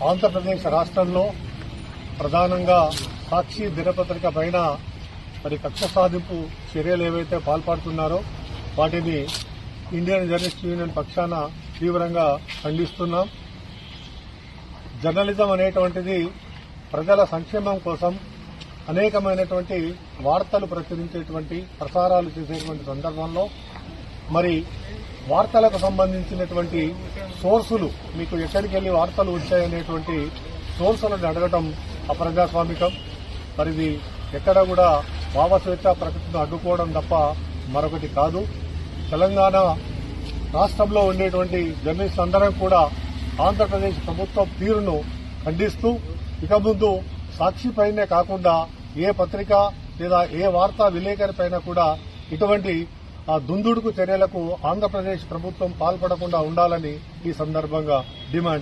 ఆంధ్రప్రదేశ్ రాష్ట్రంలో ప్రధానంగా సాక్షి దినపత్రిక పైన మరి కక్ష సాధింపు చర్యలు ఏవైతే పాల్పడుతున్నారో వాటిని ఇండియన్ జర్నలిస్ట్ యూనియన్ పక్షాన తీవ్రంగా ఖండిస్తున్నాం. జర్నలిజం అనేటువంటిది ప్రజల సంక్షేమం కోసం అనేకమైనటువంటి వార్తలు ప్రచురించేటువంటి ప్రసారాలు చేసేటువంటి సందర్భంలో మరి వార్తలకు సంబంధించినటువంటి సోర్సులు మీకు ఎక్కడికి వెళ్ళి వార్తలు వచ్చాయనేటువంటి సోర్సులను అడగటం అప్రజాస్వామికం. మరి ఇది ఎక్కడ కూడా భావస్వేచ్ఛ ప్రకృతిని అడ్డుకోవడం తప్ప మరొకటి కాదు. తెలంగాణ రాష్ట్రంలో ఉండేటువంటి జర్నలిస్ట్ అందరం కూడా ఆంధ్రప్రదేశ్ ప్రభుత్వం తీరును ఖండిస్తూ ఇక ముందు సాక్షిపైనే కాకుండా ఏ పత్రిక లేదా ఏ వార్తా విలేకరి పైన కూడా ఇటువంటి ఆ దుందుడుకు చర్యలకు ఆంధ్రప్రదేశ్ ప్రభుత్వం పాల్పడకుండా ఉండాలని ఈ సందర్భంగా డిమాండ్